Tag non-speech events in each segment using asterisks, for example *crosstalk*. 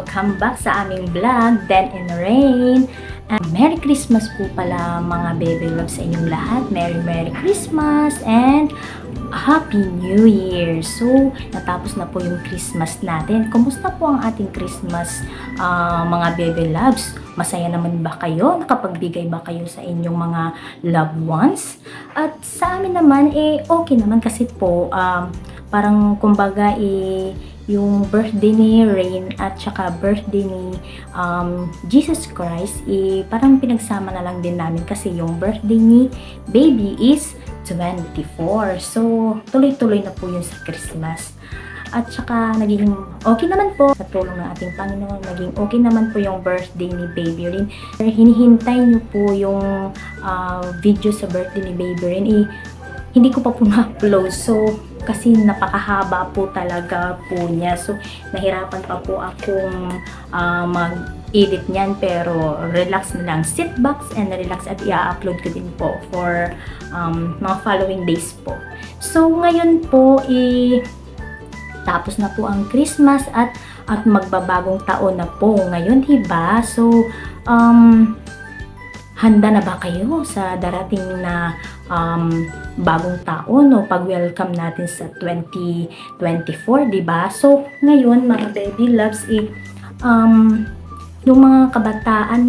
Welcome back sa aming vlog, Den in Rain. And Merry Christmas po pala mga baby loves sa inyong lahat. Merry Merry Christmas and Happy New Year! So, natapos na po yung Christmas natin. Kumusta po ang ating Christmas ah, mga baby loves? Masaya naman ba kayo? Nakapagbigay ba kayo sa inyong mga loved ones? At sa amin naman, eh, okay naman kasi po, um, parang kumbaga, eh, yung birthday ni Rain at saka birthday ni um, Jesus Christ, eh, parang pinagsama na lang din namin kasi yung birthday ni baby is 24. So, tuloy-tuloy na po yun sa Christmas. At saka, naging okay naman po sa tulong ng ating Panginoon. Naging okay naman po yung birthday ni Baby Rin. Hinihintay niyo po yung ah, video sa birthday ni Baby Rin. Eh, hindi ko pa po na-upload. So, kasi napakahaba po talaga po niya. So, nahirapan pa po akong ah, mag-edit niyan. Pero, relax na lang. Sit back and relax at i-upload ko din po for um, mga following days po. So, ngayon po, i- tapos na po ang Christmas at at magbabagong taon na po ngayon, diba? So, um, handa na ba kayo sa darating na um, bagong taon o pag-welcome natin sa 2024, di ba? So, ngayon, mga baby loves, eh, um, yung mga kabataan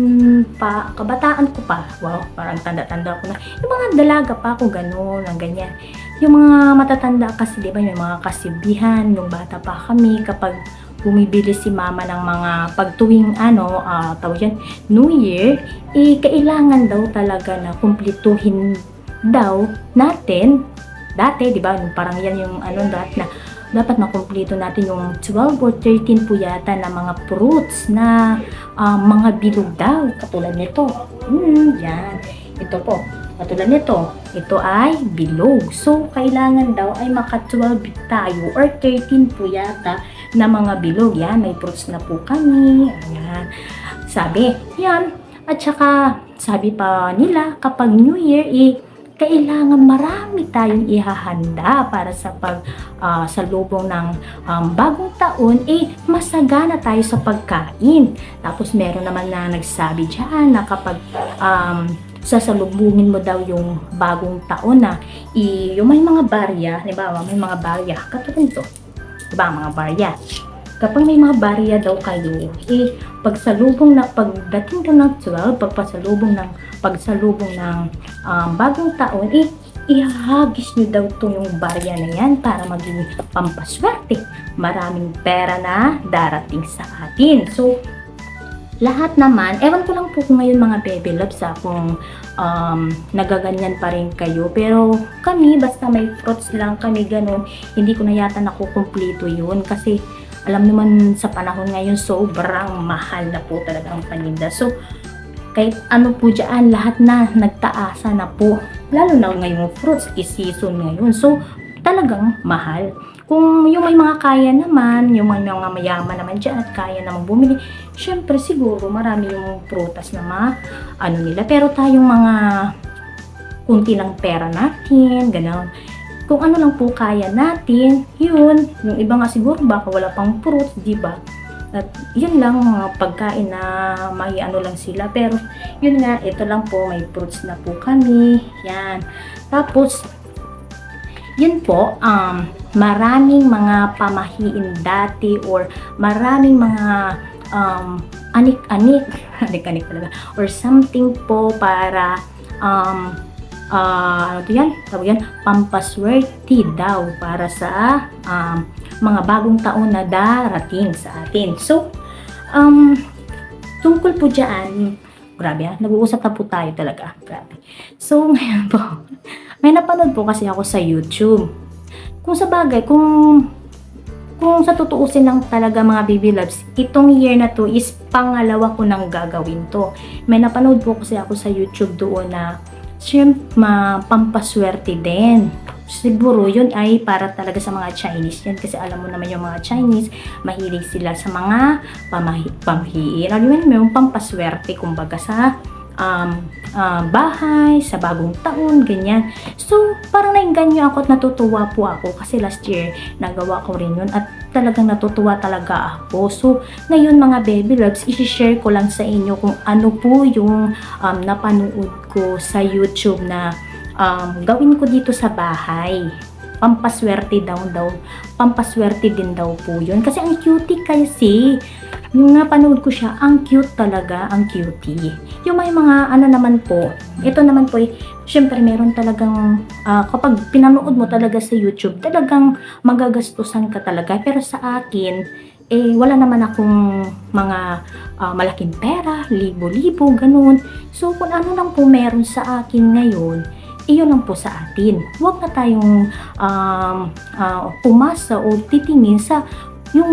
pa, kabataan ko pa, wow, parang tanda-tanda ko na, yung mga dalaga pa ako, gano'n, ang ganyan. Yung mga matatanda kasi, di ba, yung mga kasibihan, nung bata pa kami, kapag bumibili si mama ng mga pagtuwing ano, ah tawag yan, New Year, eh, kailangan daw talaga na kumplituhin daw natin, dati, di ba, parang yan yung ano, dati na, dapat makumpleto natin yung 12 or 13 po yata na mga fruits na ah, mga bilog daw, katulad nito. Hmm, yan. Ito po, katulad nito. Ito ay bilog. So, kailangan daw ay maka 12 tayo or 13 po yata na mga bilog. Yan, may fruits na po kami. Ayan. Sabi, yan. At saka, sabi pa nila, kapag New Year, eh, kailangan marami tayong ihahanda para sa pag ah, sa lubong ng um, bagong taon, eh, masagana tayo sa pagkain. Tapos meron naman na nagsabi dyan na kapag um, sasalubungin mo daw yung bagong taon na i, yung may mga barya, ba, may mga barya, katulad ito, di ba, mga barya. Kapag may mga barya daw kayo, eh, pagsalubong na, pagdating daw ng 12, pagpasalubong ng, pagsalubong ng um, bagong taon, eh, ihahagis nyo daw to yung barya na yan para maging pampaswerte. Maraming pera na darating sa atin. So, lahat naman, ewan ko lang po kung ngayon mga baby loves ha, kung um, nagaganyan pa rin kayo. Pero kami, basta may fruits lang kami ganun, hindi ko na yata nakukumpleto yun kasi alam naman sa panahon ngayon sobrang mahal na po talaga ang paninda. So, kahit ano po dyan, lahat na nagtaasa na po. Lalo na ngayong fruits, is-season ngayon. So, talagang mahal. Kung yung may mga kaya naman, yung may mga mayaman naman dyan at kaya naman bumili, syempre siguro marami yung prutas na mga ano nila. Pero tayong mga kunti lang pera natin, gano'n. Kung ano lang po kaya natin, yun. Yung iba nga siguro baka wala pang fruits, di ba? At yun lang mga pagkain na may ano lang sila. Pero yun nga, ito lang po, may fruits na po kami. Yan. Tapos, yun po, um, maraming mga pamahiin dati or maraming mga um, anik-anik, *laughs* anik-anik talaga, or something po para um, ah, ano to yan? Tawag yan, pampaswerte daw para sa um, mga bagong taon na darating sa atin. So, um, tungkol po dyan, grabe ah, nag-uusap na po tayo talaga. Grabe. So, *laughs* ngayon po, may napanood po kasi ako sa YouTube. Kung sa bagay, kung kung sa tutuusin lang talaga mga baby loves, itong year na to is pangalawa ko nang gagawin to. May napanood po kasi ako sa YouTube doon na siyempre ma pampaswerte din. Siguro yun ay para talaga sa mga Chinese yan kasi alam mo naman yung mga Chinese mahilig sila sa mga pamahi, mo yun, may pampaswerte kumbaga sa um, ah, bahay, sa bagong taon, ganyan. So, parang nainganyo ako at natutuwa po ako kasi last year nagawa ko rin yun at talagang natutuwa talaga ako. So, ngayon mga baby loves, isi-share ko lang sa inyo kung ano po yung um, napanood ko sa YouTube na um, gawin ko dito sa bahay. Pampaswerte daw daw. Pampaswerte din daw po yun. Kasi ang cutie kasi. Yung napanood ko siya, ang cute talaga, ang cutie. Yung may mga ano naman po, ito naman po, eh, syempre meron talagang, ah, kapag pinanood mo talaga sa YouTube, talagang magagastusan ka talaga. Pero sa akin, eh, wala naman akong mga ah, malaking pera, libo-libo, ganun. So, kung ano lang po meron sa akin ngayon, iyon lang po sa atin. Huwag na tayong um, ah, pumasa o titingin sa yung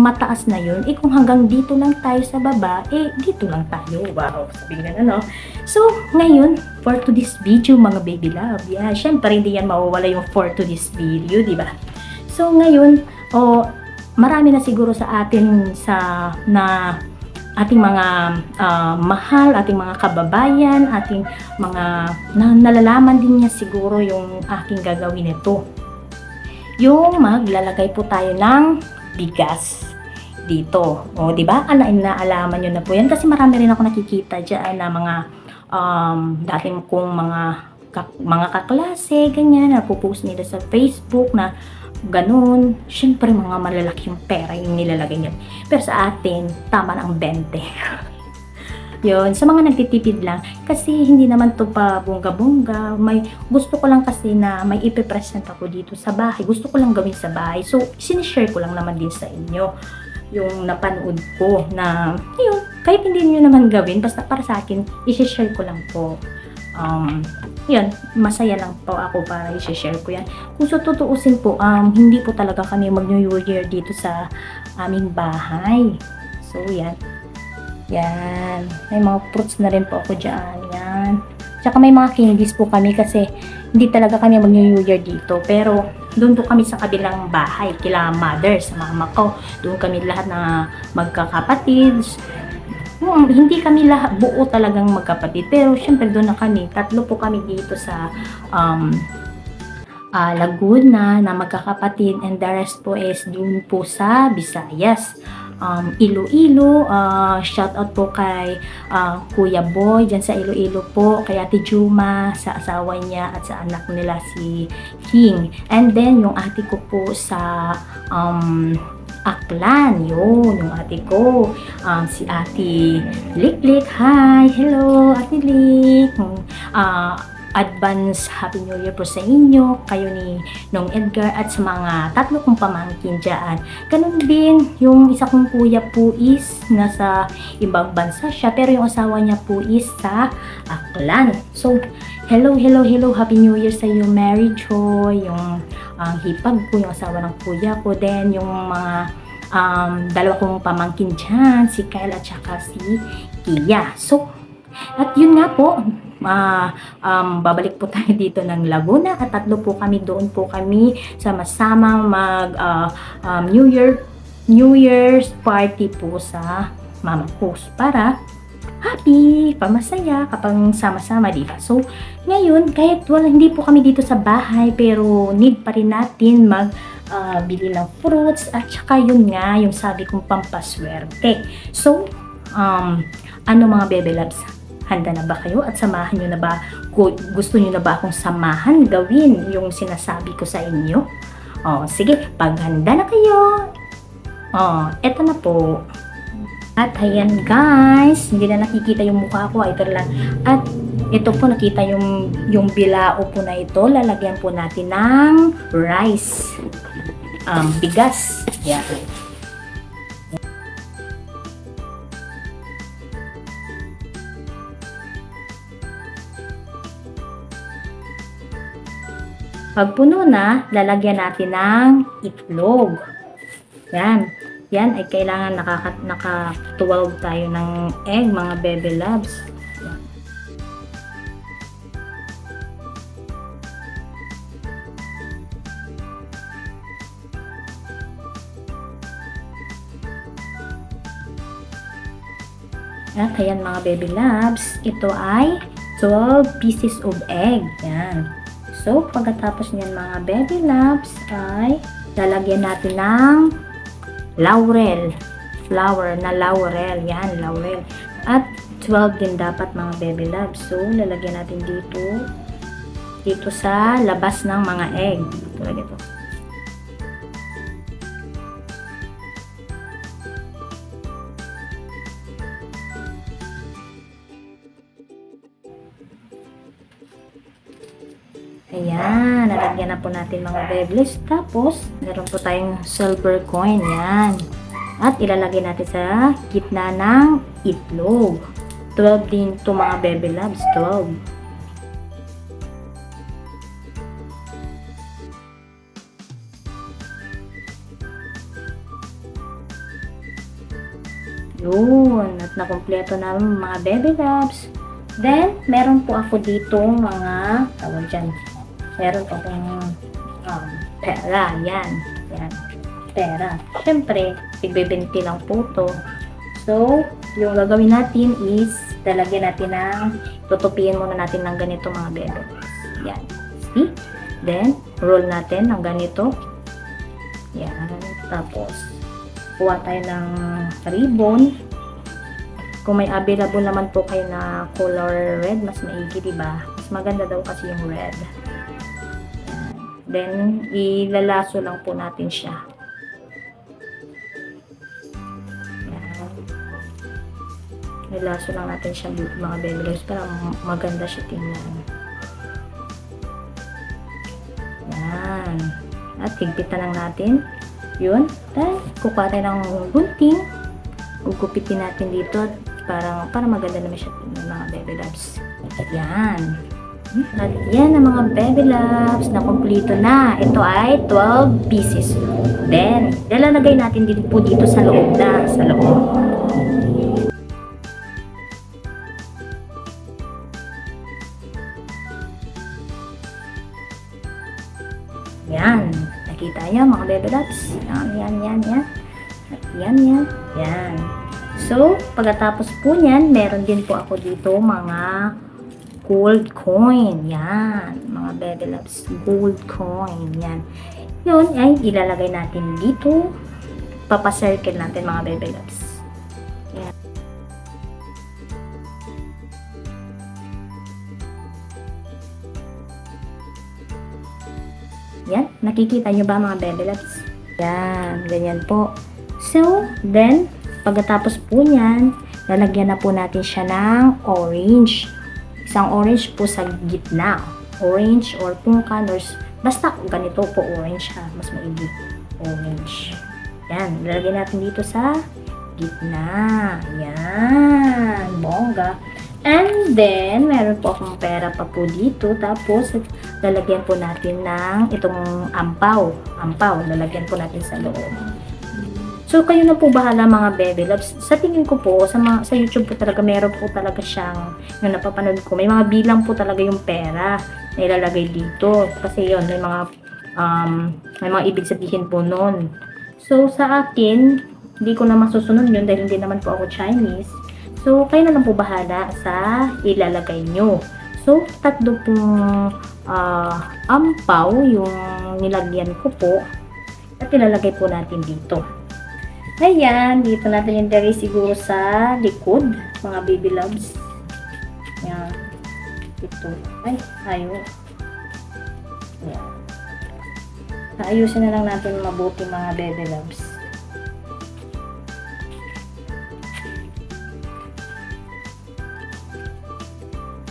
mataas na yun, eh kung hanggang dito lang tayo sa baba, eh dito lang tayo. Wow, sabi nga ano. So, ngayon, for to this video, mga baby love, yeah, syempre hindi yan mawawala yung for to this video, di ba? So, ngayon, oh, marami na siguro sa atin sa na ating mga ah, mahal, ating mga kababayan, ating mga na, nalalaman din niya siguro yung aking gagawin ito. Yung maglalagay po tayo ng bigas dito. O, di ba? Ala, inaalaman nyo na po yan. Kasi marami rin ako nakikita dyan na mga um, dati kong mga kak- mga kaklase, ganyan, na post nila sa Facebook na ganun. Siyempre, mga malalaki yung pera yung nilalagay nyo. Pero sa atin, tama na ang 20. *laughs* Yun, sa mga nagtitipid lang, kasi hindi naman to pa bongga-bongga. May, gusto ko lang kasi na may ipipresent ako dito sa bahay. Gusto ko lang gawin sa bahay. So, sinishare ko lang naman din sa inyo yung napanood ko na, yun, kahit hindi nyo naman gawin, basta para sa akin, isishare ko lang po. Um, yun, masaya lang po ako para i-share ko yan. Kung so tutuusin po, um, hindi po talaga kami mag-New Year dito sa aming bahay. So, yan. Yan. May mga fruits na rin po ako dyan. Yan. Tsaka may mga candies po kami kasi hindi talaga kami mag-New Year dito. Pero doon po kami sa kabilang bahay, kila mother, sa mama ko. Doon kami lahat na magkakapatid. Hmm, hindi kami lahat buo talagang magkapatid. Pero syempre doon na kami. Tatlo po kami dito sa um, ah, Laguna na magkakapatid and the rest po is doon po sa Visayas. Um, Iloilo, ah, shout out po kay ah, Kuya Boy dyan sa Iloilo po, kay Ate Juma, sa asawa niya at sa anak nila si King. And then yung ate ko po sa um, Aklan, yun, yung ate ko, um, si Ate Liklik, hi, hello, Ate Lik, ah, advance Happy New Year po sa inyo, kayo ni Nong Edgar at sa mga tatlo kong pamangkin dyan. Ganun din, yung isa kong kuya po is nasa ibang bansa siya, pero yung asawa niya po is sa Aklan. So, hello, hello, hello, Happy New Year sa iyo, Mary Joy, yung ang hipag ko, yung asawa ng kuya ko, then yung mga um, dalawa kong pamangkin dyan, si Kyle at saka si Kia. So, at yun nga po, ah, um, babalik po tayo dito ng Laguna at tatlo po kami doon po kami sama-sama mag ah, um, New Year New Year's party po sa Mama Post para happy, pamasaya kapag sama-sama, di ba? So, ngayon, kahit wala, hindi po kami dito sa bahay, pero need pa rin natin mag ah, bili ng fruits at saka yun nga, yung sabi kong pampaswerte. So, um, ano mga bebe loves, handa na ba kayo at samahan nyo na ba, gu- gusto nyo na ba akong samahan gawin yung sinasabi ko sa inyo? Oh, sige, pag handa na kayo, oh, eto na po. At ayan guys, hindi na nakikita yung mukha ko, ito lang. At ito po nakita yung yung bilao po na ito, lalagyan po natin ng rice. Um, bigas. Yan. Pag puno na, lalagyan natin ng itlog. Yan. Yan ay kailangan nakaka, naka-12 tayo ng egg, mga bebe loves. Yan. At ayan mga baby loves, ito ay 12 pieces of egg. Yan. So, pagkatapos niyan mga baby loves ay lalagyan natin ng laurel. Flower na laurel. Yan, laurel. At 12 din dapat mga baby loves. So, lalagyan natin dito dito sa labas ng mga egg. Tulad ito. Ayan, nalagyan na po natin mga beblis. Tapos, meron po tayong silver coin. Yan. At ilalagay natin sa gitna ng itlog. 12 din to mga baby loves. 12. Yun. At nakompleto na mga baby loves. Then, meron po ako dito mga, tawag dyan, meron po akong um, pera. Yan. Yan. Pera. Siyempre, tigbibinti lang po to. So, yung gagawin natin is, lalagyan natin ng, tutupiin muna natin ng ganito mga bebe. Yan. See? Then, roll natin ng ganito. Yan. Tapos, kuha tayo ng ribbon. Kung may available naman po kayo na color red, mas maigi, di ba? Mas maganda daw kasi yung red. Then, ilalaso lang po natin siya. Yan. Ilaso lang natin siya mga baby loves para maganda siya tingnan. Yan. At higpitan lang natin. Yun. Then, kukuha tayo ng gunting. Gugupitin natin dito para, para maganda naman siya tingnan mga baby loves. Yan. At yan ang mga baby loves na kompleto na. Ito ay 12 pieces. Then, ilalagay natin din po dito sa loob na, sa loob. Yan. Nakita niyo mga baby loves? Yan, yan, yan, yan. At yan, yan, yan. So, pagkatapos po niyan, meron din po ako dito mga gold coin. Yan. Mga baby loves. Gold coin. Yan. Yun ay ilalagay natin dito. Papacircle natin mga baby loves. Yan. Nakikita nyo ba mga loves? Yan. Ganyan po. So, then, pagkatapos po niyan, lalagyan na po natin siya ng orange. Isang orange po sa gitna. Orange or pungkan or basta ganito po orange ha. Mas maigi. Orange. Yan. Lalagyan natin dito sa gitna. Yan. Bongga. And then, meron po akong pera pa po dito. Tapos, lalagyan po natin ng itong ampaw. Ampaw. Lalagyan po natin sa loob. So, kayo na po bahala mga baby loves. Sa tingin ko po, sa, mga, sa YouTube po talaga, meron po talaga siyang, yung napapanood ko, may mga bilang po talaga yung pera na ilalagay dito. Kasi yon may mga, um, may mga ibig sabihin po nun. So, sa akin, hindi ko na masusunod yun dahil hindi naman po ako Chinese. So, kayo na lang po bahala sa ilalagay nyo. So, tatlo pong ah, ampaw yung nilagyan ko po at ilalagay po natin dito. Ayan, dito natin yung dere siguro sa likod, mga baby loves. Ayan. Ito. Ay, ayaw. Ayan. Ayusin na lang natin mabuti mga baby loves.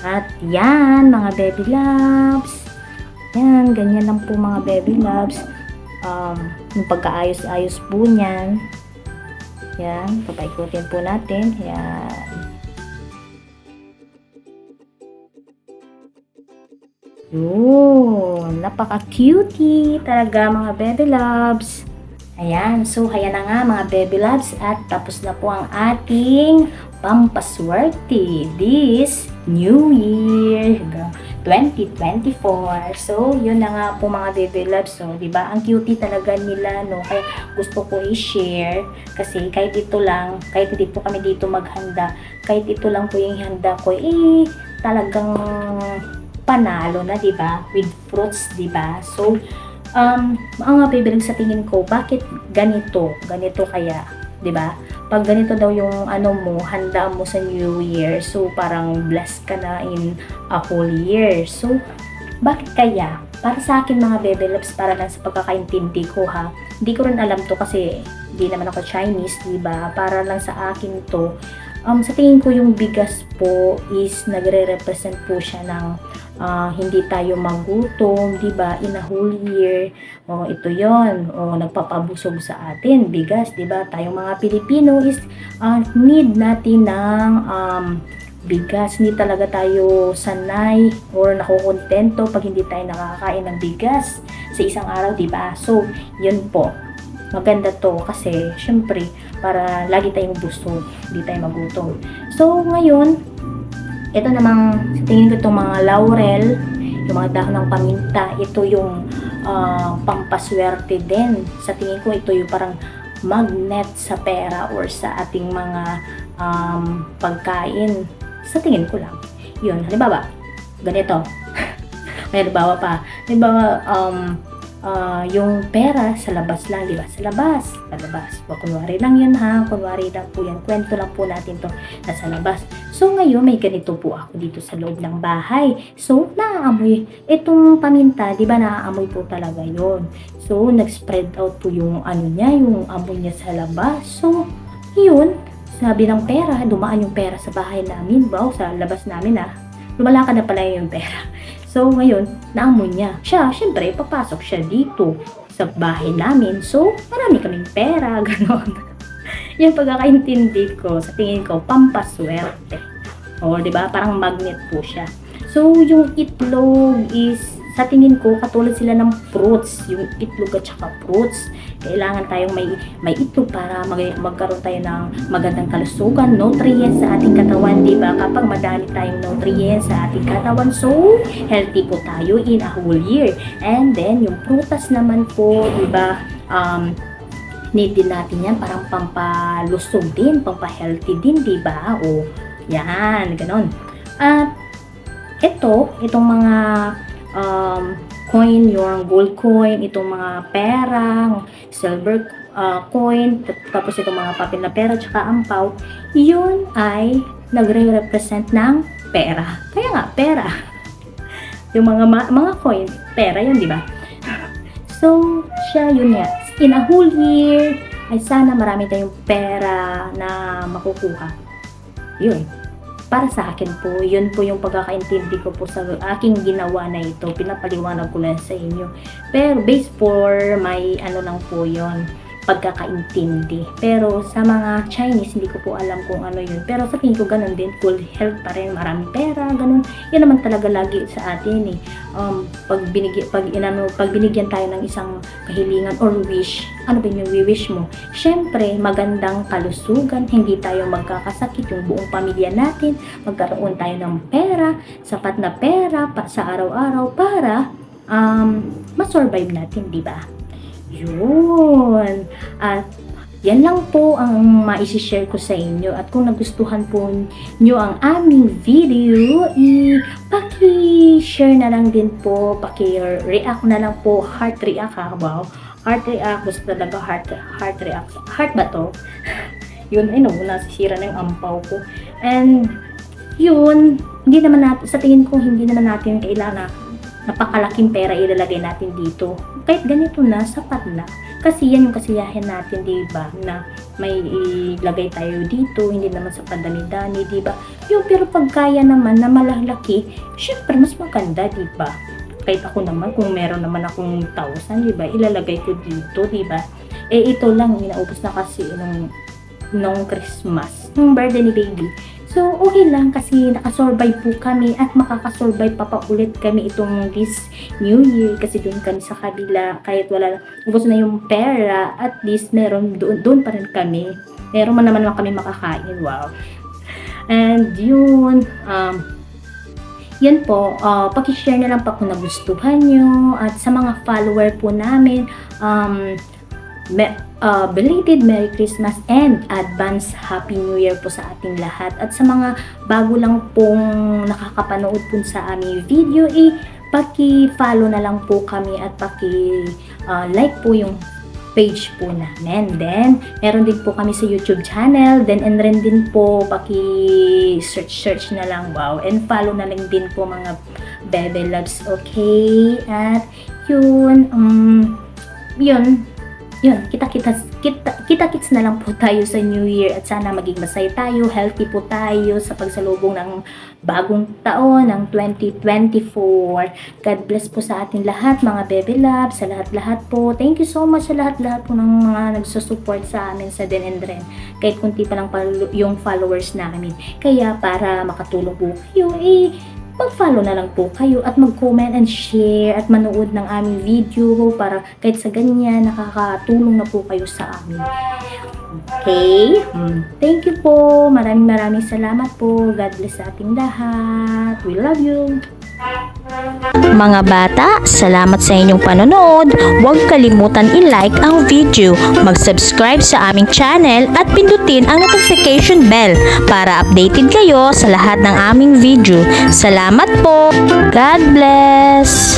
At yan, mga baby loves. Yan, ganyan lang po mga baby loves. Um, yung pagkaayos-ayos po niyan. Yan, papaikutin po natin. Yan. Yun, napaka-cutie talaga mga baby loves. Ayan, so kaya na nga mga baby loves at tapos na po ang ating pampaswerte this New Year. 2024. So, yun na nga po mga baby loves. So, di ba? Ang cutie talaga nila, no? Kaya gusto ko i-share. Kasi kahit ito lang, kahit hindi po kami dito maghanda, kahit ito lang po yung handa ko, eh, talagang panalo na, di ba? With fruits, di ba? So, um, mga baby sa tingin ko, bakit ganito? Ganito kaya, di ba? pag ganito daw yung ano mo, handa mo sa New Year, so parang blessed ka na in a whole year. So, bakit kaya? Para sa akin mga bebe loves, para lang sa pagkakaintindi ko ha. Hindi ko rin alam to kasi hindi naman ako Chinese, di ba? Para lang sa akin to. Um, sa tingin ko yung bigas po is nagre-represent po siya ng ah, hindi tayo magutom, 'di ba? In a whole year, oh, ito 'yon. Oh, nagpapabusog sa atin, bigas, 'di ba? Tayong mga Pilipino is ah, need natin ng um, bigas. Hindi talaga tayo sanay or nakukontento pag hindi tayo nakakain ng bigas sa isang araw, 'di ba? So, 'yun po. Maganda to kasi syempre para lagi tayong busog, hindi tayo magutom. So, ngayon, ito namang sa tingin ko itong mga laurel, yung mga dahon ng paminta, ito yung ah, pampaswerte din. Sa tingin ko ito yung parang magnet sa pera or sa ating mga um, pagkain. Sa tingin ko lang. Yun, halimbawa, ganito. *laughs* May halimbawa pa. Halimbawa, um, ah, yung pera sa labas lang, di ba? Sa labas, sa labas. O, kunwari lang yun ha, kunwari lang po yan. Kwento lang po natin to nasa labas. So, ngayon, may ganito po ako dito sa loob ng bahay. So, naaamoy. Itong paminta, di ba, naaamoy po talaga yon So, nag-spread out po yung ano niya, yung amoy niya sa labas. So, yun, sabi ng pera, dumaan yung pera sa bahay namin. Wow, sa labas namin ah. Lumalakad na pala yung pera. *laughs* So, ngayon, naamoy niya. Siya, syempre, papasok siya dito sa bahay namin. So, marami kaming pera, *laughs* ganon. Yung pagkakaintindi ko, sa tingin ko, pampaswerte. O, di ba? Parang magnet po siya. So, yung itlog is, sa tingin ko, katulad sila ng fruits. Yung itlog at saka fruits. Kailangan tayong may, may itlog para mag, magkaroon tayo ng magandang kalusugan, nutrients sa ating katawan, di ba? Kapag madami tayong nutrients sa ating katawan, so, healthy po tayo in a whole year. And then, yung prutas naman po, di ba? Um, need din natin yan parang pampalusog din, pampahealthy din, di ba? O, yan, ganon. At, ito, itong mga um, coin, yung gold coin, itong mga pera, silver uh, coin, tapos itong mga papel na pera, tsaka ampaw, yun ay nagre-represent ng pera. Kaya nga, pera. *laughs* yung mga mga coin, pera yun, di ba? *laughs* So, siya yun nga. In a whole year, ay sana marami tayong pera na makukuha. Yun. Para sa akin po, yun po yung pagkakaintindi ko po sa aking ginawa na ito. Pinapaliwanag ko lang sa inyo. Pero based for my ano lang po yun, pagkakaintindi. Pero sa mga Chinese, hindi ko po alam kung ano yun. Pero sa tingin ko ganun din, full health pa rin, maraming pera, ganun. Yan naman talaga lagi sa atin eh. Um, pag, binigyan, pag, inano, pag binigyan tayo ng isang kahilingan or wish, ano ba yung wish mo? Siyempre, magandang kalusugan, hindi tayo magkakasakit, yung buong pamilya natin, magkaroon tayo ng pera, sapat na pera pa, sa araw-araw para um, masurvive natin, di ba? Yun. At yan lang po ang maisishare ko sa inyo. At kung nagustuhan po nyo ang aming video, i-paki-share na lang din po, paki-react na lang po, heart react ha, wow. Heart react, gusto talaga heart, heart react. Heart ba to? *laughs* yun, ay no, nasisira na yung ampaw ko. And, yun, hindi naman natin, sa tingin ko, hindi naman natin kailangan napakalaking pera ilalagay natin dito. Kahit ganito na, sapat na. Kasi yan yung kasiyahan natin, di ba? Na may ilagay tayo dito, hindi naman sa pandami-dami, di ba? Yung pero pag kaya naman na malalaki, syempre mas maganda, di ba? Kahit ako naman, kung meron naman akong 1,000, di ba? Ilalagay ko dito, di ba? Eh, ito lang, inaubos na kasi nung, nung Christmas, nung birthday ni baby. So, okay lang kasi nakasurvive po kami at makakasurvive pa pa ulit kami itong this New Year kasi doon kami sa kabila kahit wala ubos na yung pera at least meron doon, doon pa rin kami. Meron man naman lang kami makakain. Wow. And yun, um, yan po, uh, pakishare na lang po kung nagustuhan nyo at sa mga follower po namin, um, me- uh, belated Merry Christmas and advance Happy New Year po sa ating lahat. At sa mga bago lang pong nakakapanood po sa aming video, eh, paki-follow na lang po kami at paki-like po yung page po namin. Then, meron din po kami sa YouTube channel. Then, and rin din po, paki-search-search na lang. Wow. And follow na lang din po mga Bebe Loves. Okay? At, yun, um, yun, yun, kita-kita, kita, kita-kits na lang po tayo sa New Year at sana maging masaya tayo, healthy po tayo sa pagsalubong ng bagong taon ng 2024. God bless po sa ating lahat, mga baby love, sa lahat-lahat po. Thank you so much sa lahat-lahat po ng mga nagsusupport sa amin sa Den and Dren. Kahit kunti pa lang yung followers namin. Kaya para makatulong po kayo, eh, mag-follow na lang po kayo at mag-comment and share at manood ng aming video para kahit sa ganyan nakakatulong na po kayo sa amin. Okay? Mm. Thank you po. Maraming maraming salamat po. God bless sa ating lahat. We love you. Mga bata, salamat sa inyong panonood. Huwag kalimutan i-like ang video, mag-subscribe sa aming channel at pindutin ang notification bell para updated kayo sa lahat ng aming video. Salamat po! God bless!